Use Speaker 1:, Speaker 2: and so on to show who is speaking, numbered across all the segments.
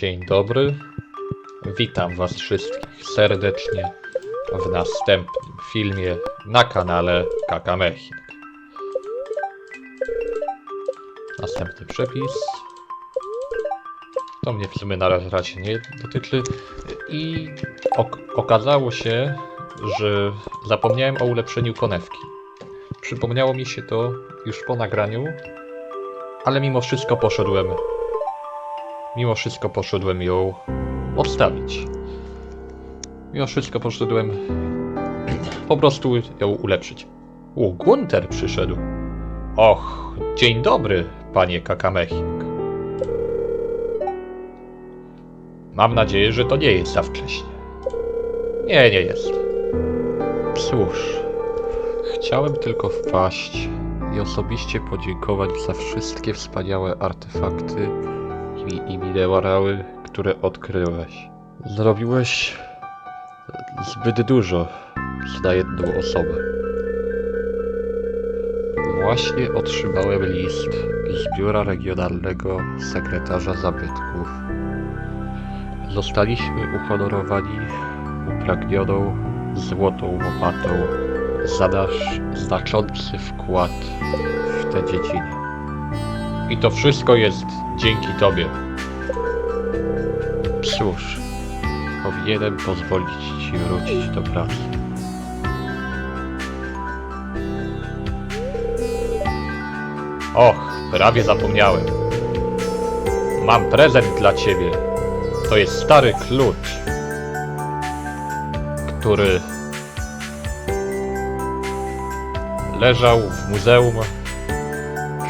Speaker 1: Dzień dobry. Witam Was wszystkich serdecznie w następnym filmie na kanale Kakamechin. Następny przepis. To mnie w sumie na razie nie dotyczy. I ok okazało się, że zapomniałem o ulepszeniu konewki. Przypomniało mi się to już po nagraniu, ale mimo wszystko poszedłem. Mimo wszystko poszedłem ją odstawić. Mimo wszystko poszedłem po prostu ją ulepszyć. U, Gunter przyszedł. Och, dzień dobry, panie Kakameching. Mam nadzieję, że to nie jest za wcześnie. Nie, nie jest. Cóż, chciałem tylko wpaść i osobiście podziękować za wszystkie wspaniałe artefakty i, i minerały, które odkryłeś. Zrobiłeś zbyt dużo na jedną osobę. Właśnie otrzymałem list z biura regionalnego sekretarza zabytków. Zostaliśmy uhonorowani upragnioną złotą łopatą za nasz znaczący wkład w tę dziedzinę. I to wszystko jest dzięki Tobie. Cóż, powinienem pozwolić Ci wrócić do pracy. Och, prawie zapomniałem. Mam prezent dla Ciebie. To jest stary klucz, który leżał w muzeum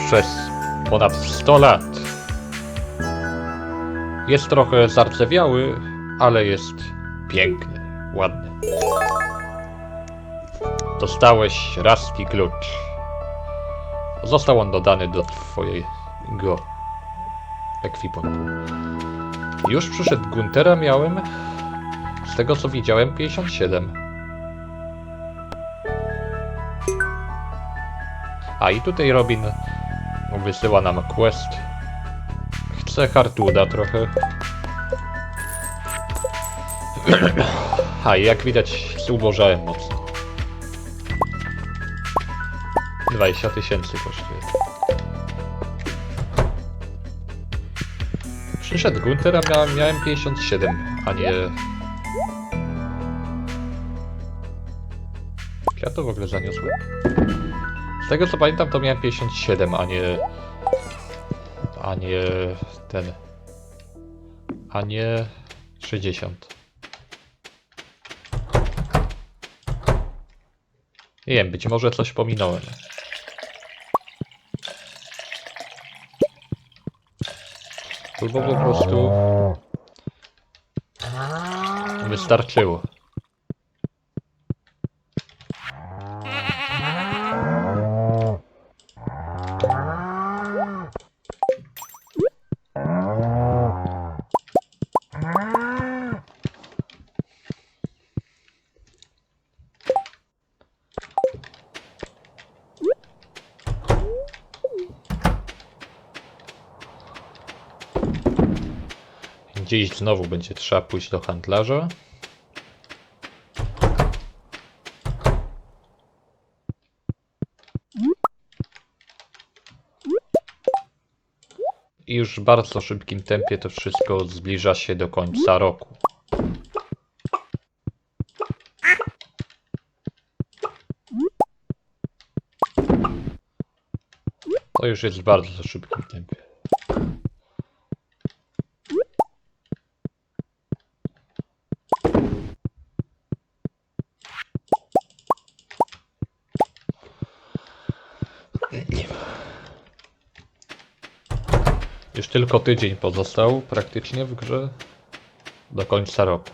Speaker 1: przez ponad 100 lat. Jest trochę zardzewiały, ale jest piękny, ładny. Dostałeś Rasti klucz. Został on dodany do twojego ekwipunku. Już przyszedł Guntera miałem, z tego co widziałem, 57. A i tutaj Robin wysyła nam quest. Chce Hartuda trochę. A jak widać zubożałem mocno. 20 tysięcy kosztuje. Przyszedł Gunter, a miałem, miałem 57, a nie... Ja to w ogóle zaniosłem? Z tego co pamiętam to miałem 57, a nie... A nie... ten... A nie... 60. Nie wiem, być może coś pominąłem. Albo po prostu... Wystarczyło. Dziś znowu będzie trzeba pójść do handlarza. I już w bardzo szybkim tempie to wszystko zbliża się do końca roku. To już jest w bardzo szybkim tempie. Już tylko tydzień pozostał praktycznie w grze do końca roku.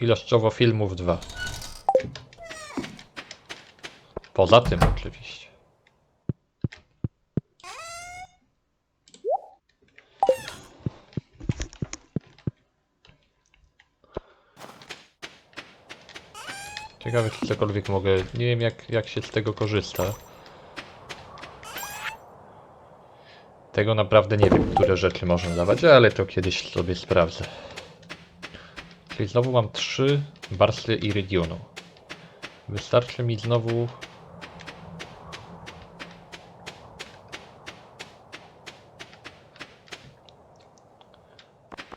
Speaker 1: Ilościowo filmów dwa. Poza tym oczywiście. Ciekawe, czy cokolwiek mogę. Nie wiem, jak, jak się z tego korzysta. Tego naprawdę nie wiem, które rzeczy można dawać, ale to kiedyś sobie sprawdzę. Czyli znowu mam trzy warstwy iridionu. Wystarczy mi znowu...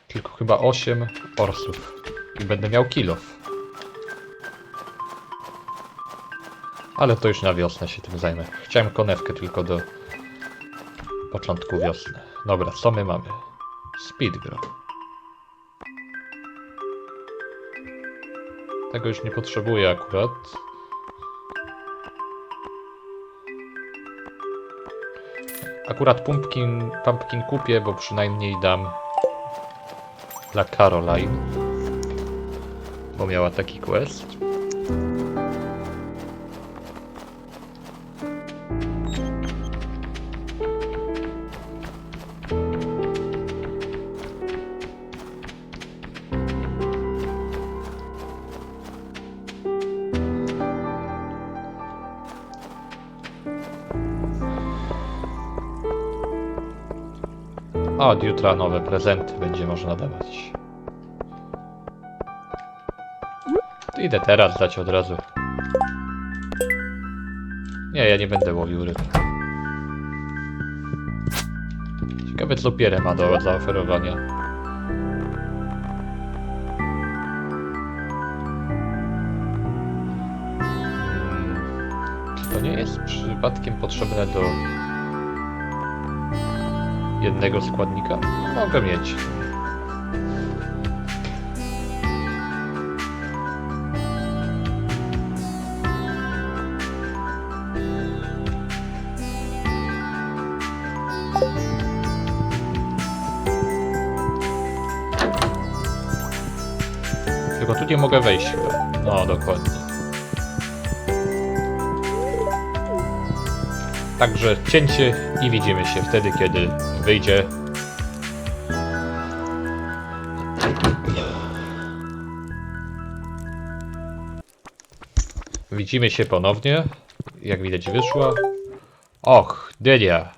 Speaker 1: Tylko chyba 8 orsów. I będę miał kilof. Ale to już na wiosnę się tym zajmę. Chciałem konewkę tylko do początku wiosny. Dobra, co my mamy? Speedgrow. Tego już nie potrzebuję akurat. Akurat pumpkin, pumpkin kupię, bo przynajmniej dam dla Caroline. Bo miała taki quest. A od jutra nowe prezenty będzie można dawać. To idę teraz dać od razu. Nie, ja nie będę łowił ryb. Ciekawe co Pierre ma do zaoferowania. Hmm, to nie jest przypadkiem potrzebne do jednego składnika? Mogę mieć. Tylko tu nie mogę wejść chyba. No, dokładnie. Także cięcie i widzimy się wtedy, kiedy wyjdzie. Widzimy się ponownie. Jak widać wyszła. Och, Delia.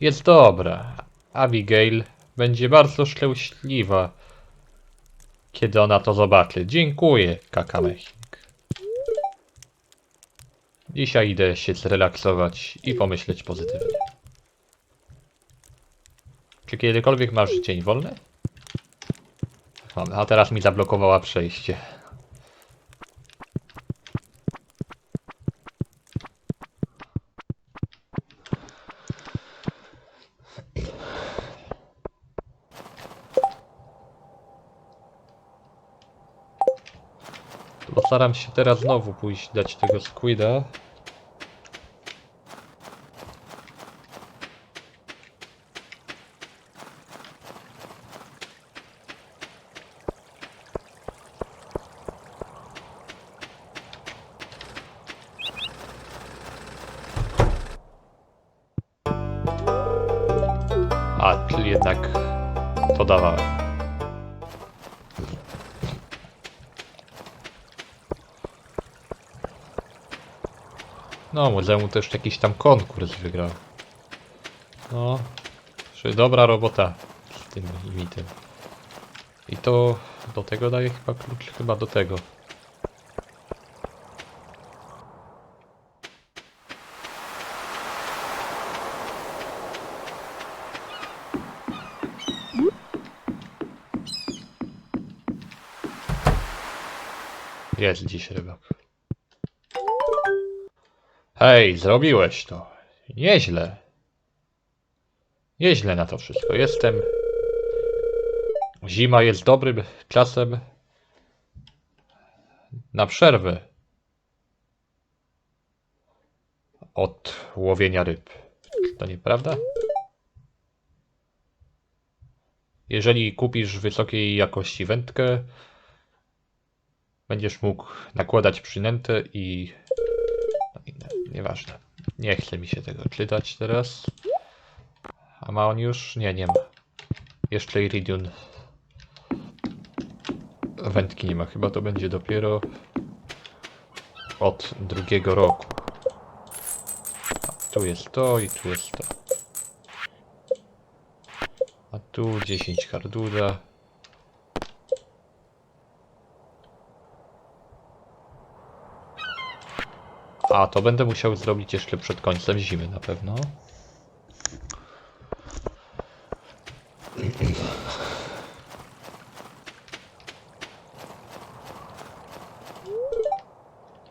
Speaker 1: Jest dobra. Abigail będzie bardzo szczęśliwa, kiedy ona to zobaczy. Dziękuję, kakamechnik. Dzisiaj idę się zrelaksować i pomyśleć pozytywnie. Czy kiedykolwiek masz dzień wolny? A teraz mi zablokowała przejście. Postaram się teraz znowu pójść dać tego squida. A, czyli jednak to dawałem. No, muzeum też jakiś tam konkurs wygrał. No, czy dobra robota z tym limitem. I to do tego daje chyba klucz, chyba do tego. Jest dziś rybak. Hej, zrobiłeś to. Nieźle. Nieźle na to wszystko. Jestem. Zima jest dobrym czasem na przerwę od łowienia ryb. To nieprawda? Jeżeli kupisz wysokiej jakości wędkę, będziesz mógł nakładać przynętę i no Nieważne. Nie chce mi się tego czytać teraz. A ma on już? Nie, nie ma. Jeszcze Iridium. Wędki nie ma. Chyba to będzie dopiero od drugiego roku. A, tu jest to i tu jest to. Tu 10 hardura. A, to będę musiał zrobić jeszcze przed końcem zimy na pewno.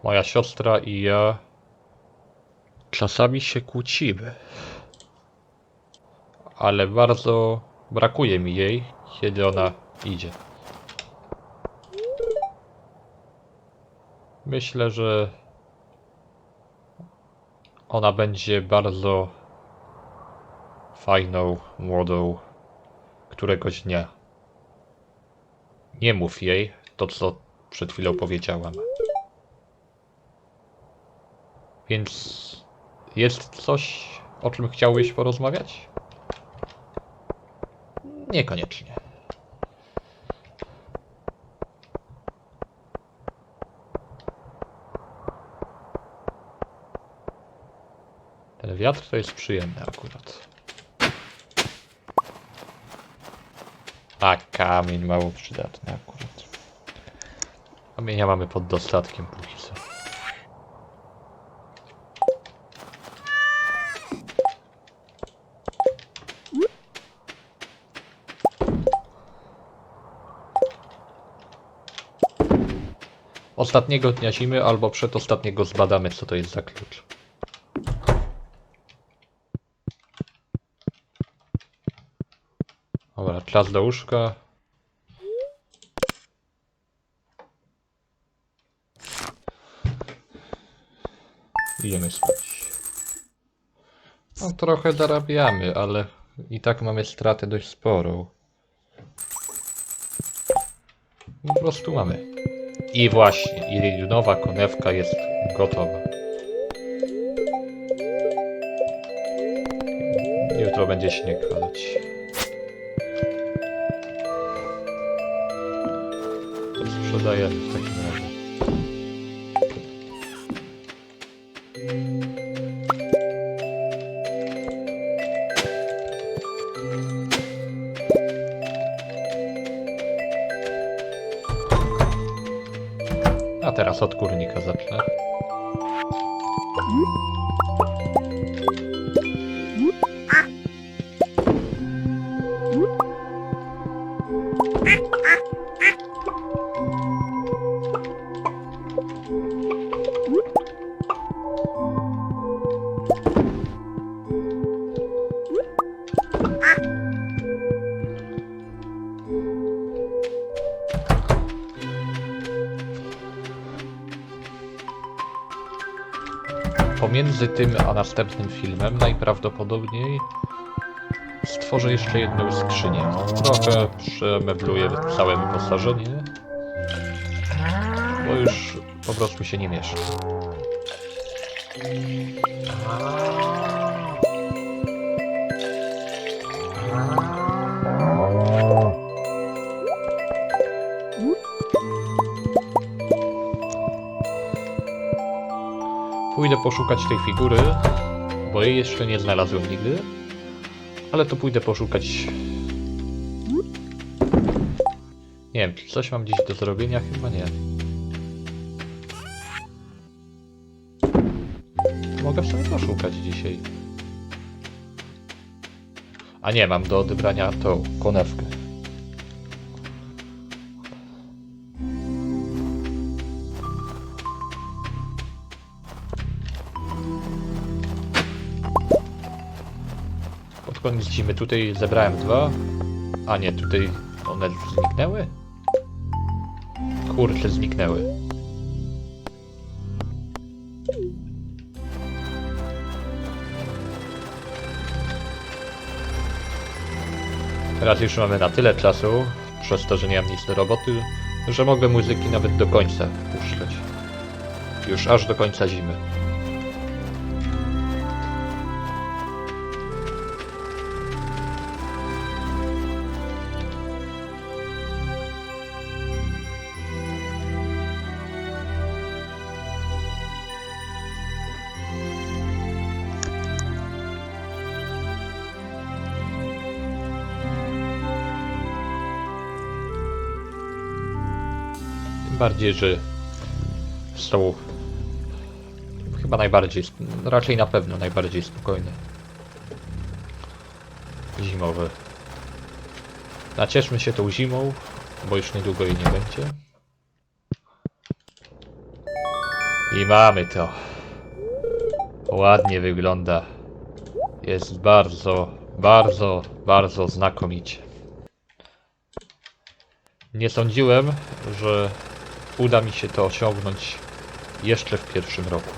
Speaker 1: Moja siostra i ja czasami się kłócimy. Ale bardzo brakuje mi jej, kiedy ona idzie. Myślę, że ona będzie bardzo fajną, młodą któregoś dnia. Nie mów jej to, co przed chwilą powiedziałam. Więc jest coś, o czym chciałbyś porozmawiać? Niekoniecznie. Ten wiatr to jest przyjemny akurat. A kamień mało przydatny akurat. Kamienia mamy pod dostatkiem póki co. Ostatniego dnia zimy albo przedostatniego zbadamy co to jest za klucz. Czas do łóżka. Idziemy spać. No trochę zarabiamy, ale i tak mamy stratę dość sporą. Po prostu mamy. I właśnie, i nowa konewka jest gotowa. Jutro będzie śnieg padać. W takim razie. A teraz od kurnika zacznę. Pomiędzy tym a następnym filmem najprawdopodobniej stworzę jeszcze jedną skrzynię. Trochę przemebluję całe wyposażenie, bo już po prostu się nie mieszczę. Pójdę poszukać tej figury, bo jej jeszcze nie znalazłem nigdy. Ale to pójdę poszukać. Nie wiem, coś mam gdzieś do zrobienia? Chyba nie. Mogę sobie poszukać dzisiaj. A nie, mam do odebrania tą konewkę. Koniec zimy tutaj zebrałem dwa. A nie, tutaj one zniknęły? Kurczę, zniknęły. Teraz już mamy na tyle czasu, przez to, że nie mam nic do roboty, że mogę muzyki nawet do końca puszczać. Już aż do końca zimy. Bardziej, że są chyba najbardziej, raczej na pewno najbardziej spokojne. Zimowe. Nacieszmy się tą zimą, bo już niedługo jej nie będzie. I mamy to. Ładnie wygląda. Jest bardzo, bardzo, bardzo znakomicie. Nie sądziłem, że uda mi się to osiągnąć jeszcze w pierwszym roku.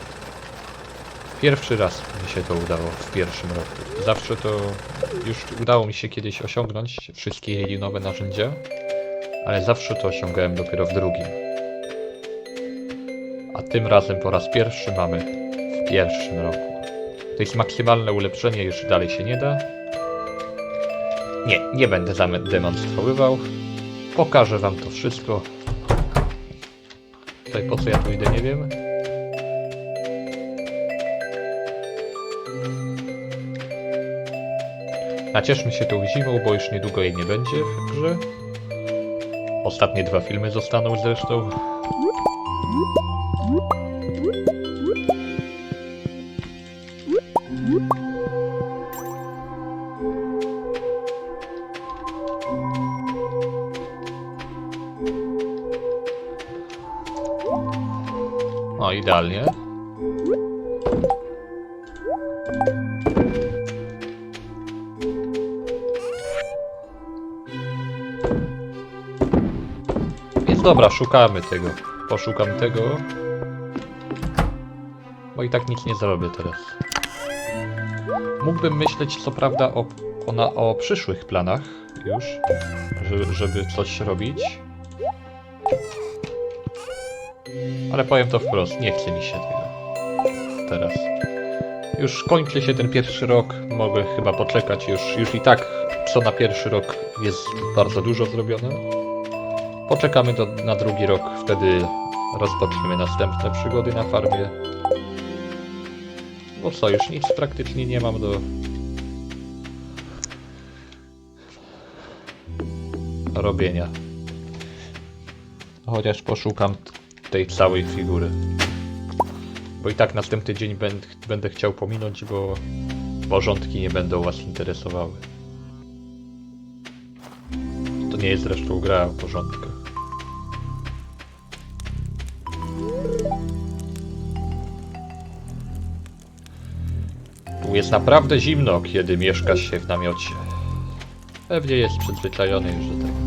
Speaker 1: Pierwszy raz mi się to udało w pierwszym roku. Zawsze to już udało mi się kiedyś osiągnąć wszystkie jej nowe narzędzia, ale zawsze to osiągałem dopiero w drugim. A tym razem po raz pierwszy mamy w pierwszym roku. To jest maksymalne ulepszenie, już dalej się nie da. Nie, nie będę demonstrowywał. Pokażę wam to wszystko. Tutaj po co ja tu idę, nie wiem. Nacieszmy się tą zimą, bo już niedługo jej nie będzie w grze. Ostatnie dwa filmy zostaną zresztą. Idealnie. Więc dobra, szukamy tego. Poszukam tego. Bo i tak nic nie zrobię teraz. Mógłbym myśleć co prawda o, o, na, o przyszłych planach już, że, żeby coś robić. Ale powiem to wprost, nie chce mi się tego. Teraz. Już kończy się ten pierwszy rok, mogę chyba poczekać już, już i tak co na pierwszy rok jest bardzo dużo zrobione. Poczekamy do, na drugi rok, wtedy rozpoczniemy następne przygody na farmie. Bo co, już nic praktycznie nie mam do... robienia. Chociaż poszukam tej całej figury. Bo i tak następny dzień będę, będę chciał pominąć, bo porządki nie będą was interesowały. To nie jest zresztą gra o porządkach. Tu jest naprawdę zimno, kiedy mieszka się w namiocie. Pewnie jest przyzwyczajony już do tego.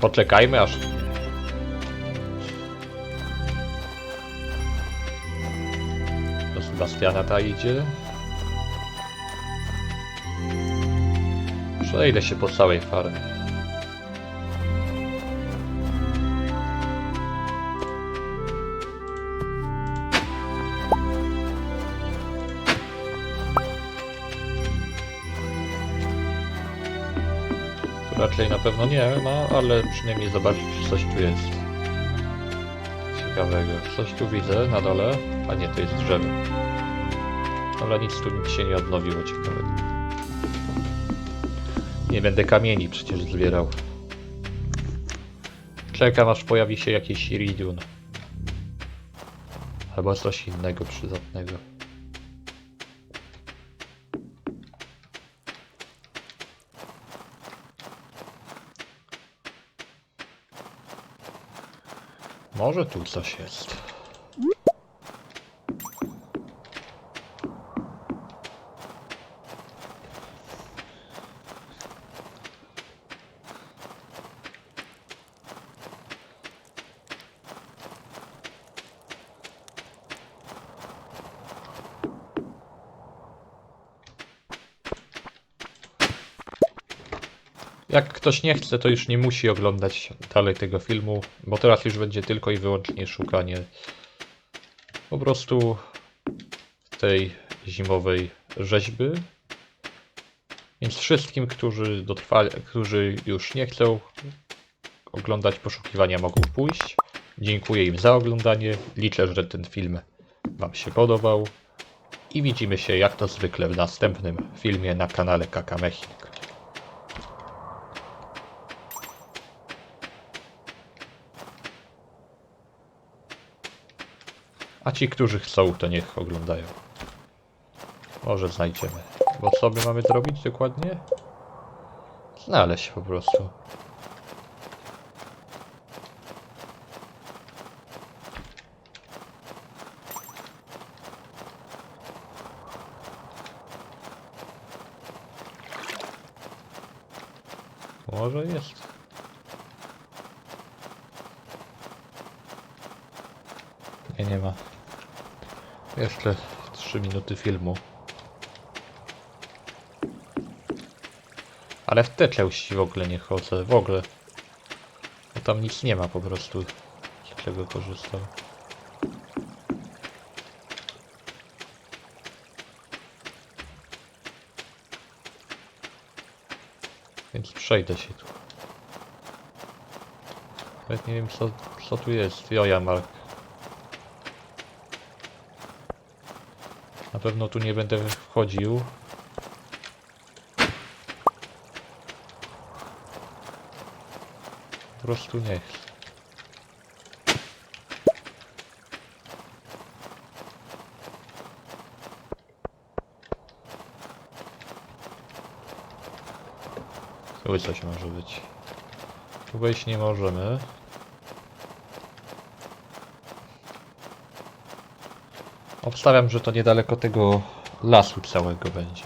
Speaker 1: Poczekajmy aż... Do Sebastiana ta idzie. Przejdę się po całej farmie. Raczej na pewno nie ma, ale przynajmniej zobaczyć, czy coś tu jest. Ciekawego. Coś tu widzę na dole, a nie, to jest drzewo. Ale nic tu nic się nie odnowiło ciekawego. Nie będę kamieni przecież zbierał. Czekam aż pojawi się jakiś iridium. Albo coś innego przydatnego. Może tu coś jest. Jak ktoś nie chce, to już nie musi oglądać dalej tego filmu, bo teraz już będzie tylko i wyłącznie szukanie po prostu tej zimowej rzeźby. Więc wszystkim, którzy dotrwali, którzy już nie chcą oglądać poszukiwania, mogą pójść. Dziękuję im za oglądanie. Liczę, że ten film Wam się podobał. I widzimy się jak to zwykle w następnym filmie na kanale Kakamechik. A ci, którzy chcą, to niech oglądają. Może znajdziemy. Bo co my mamy zrobić dokładnie? Znaleźć po prostu. Może jest. Nie, nie ma. Jeszcze 3 minuty filmu. Ale w te części w ogóle nie chodzę, w ogóle. Bo tam nic nie ma po prostu, z czego korzystam. Więc przejdę się tu. Nawet nie wiem co, co tu jest. Joja Mark. Pewno tu nie będę wchodził. Po prostu nie chcę. Coś może być. Tu wejść nie możemy. Obstawiam, że to niedaleko tego lasu całego będzie.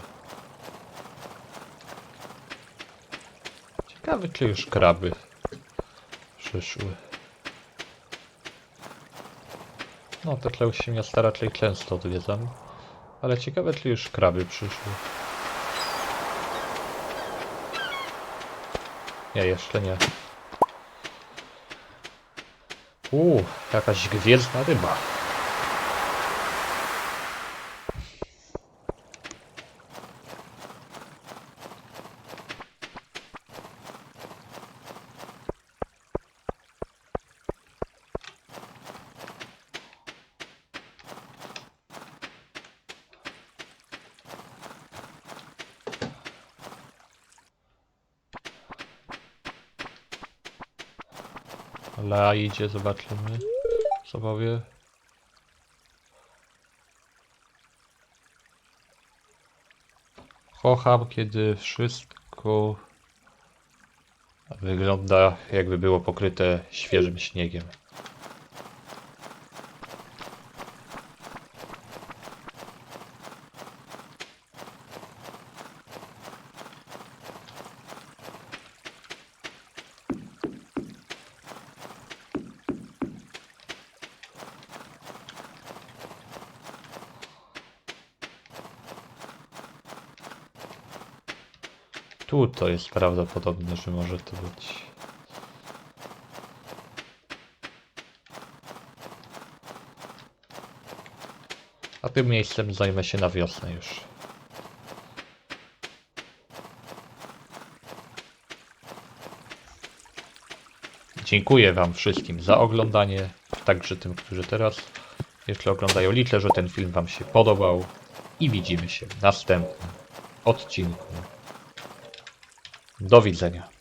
Speaker 1: Ciekawe, czy już kraby przyszły. No, te kleusy miasta raczej często odwiedzam. Ale ciekawe, czy już kraby przyszły. Nie, jeszcze nie. Uuu, jakaś gwiezdna ryba. La idzie, zobaczymy. Co powie. Kocham, kiedy wszystko wygląda jakby było pokryte świeżym śniegiem. Tu to jest prawdopodobne, że może to być. A tym miejscem zajmę się na wiosnę już. Dziękuję Wam wszystkim za oglądanie, także tym, którzy teraz jeszcze oglądają. Liczę, że ten film Wam się podobał i widzimy się w następnym odcinku. Do widzenia.